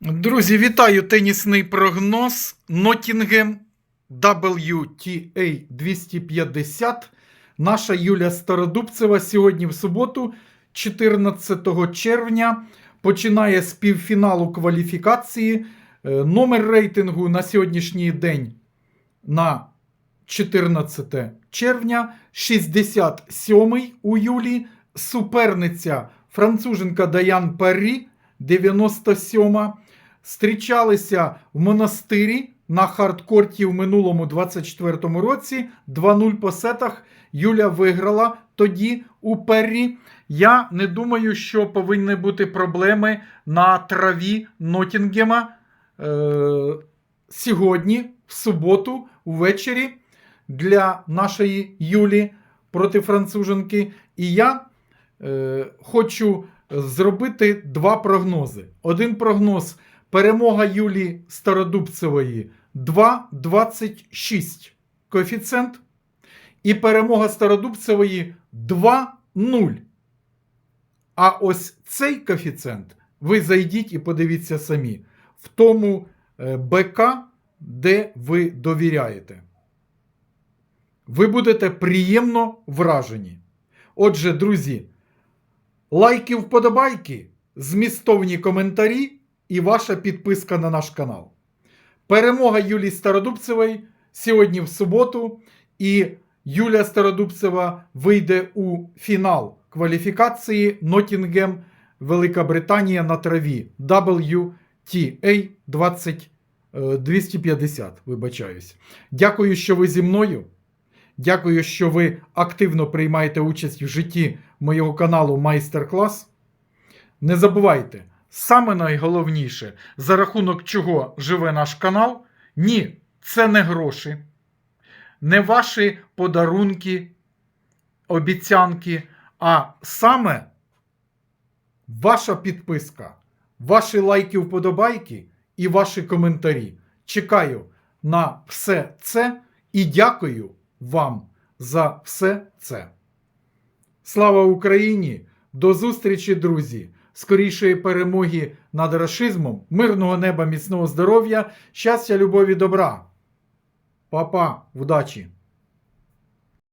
Друзі, вітаю тенісний прогноз. Ноттінгем WTA 250. Наша Юля Стародубцева сьогодні в суботу, 14 червня, починає з півфіналу кваліфікації. Е, Номер рейтингу на сьогоднішній день на 14 червня, 67 у Юлі. Суперниця француженка Даян Парі, 97. Зустрічалися в монастирі на хардкорті в минулому 24-му році. 2-0 по сетах. Юля виграла тоді у Перрі. Я не думаю, що повинні бути проблеми на траві Ноттінгема е- сьогодні, в суботу, ввечері для нашої Юлі проти француженки. І я е, хочу зробити два прогнози. Один прогноз перемога Юлії Стародубцевої 2,26 коефіцієнт. І перемога Стародубцевої 2,0. А ось цей коефіцієнт ви зайдіть і подивіться самі в тому е, БК, де ви довіряєте. Ви будете приємно вражені. Отже, друзі, лайки, вподобайки, змістовні коментарі і ваша підписка на наш канал. Перемога Юлії Стародубцевої сьогодні в суботу. І Юлія Стародубцева вийде у фінал кваліфікації Ноттінгем Велика Британія на траві WTA 20, е, 250. Вибачаюсь. Дякую, що ви зі мною. Дякую, що ви активно приймаєте участь в житті моєго каналу Майстер-клас. Не забувайте, саме найголовніше, за рахунок чого живе наш канал, ні, це не гроші, не ваші подарунки, обіцянки, а саме ваша підписка, ваші лайки, вподобайки і ваші коментарі. Чекаю на все це і дякую вам за все це. Слава Україні! До зустрічі, друзі! Скорішої перемоги над рашизмом, мирного неба, міцного здоров'я, щастя, любові, добра. Па-па, удачі!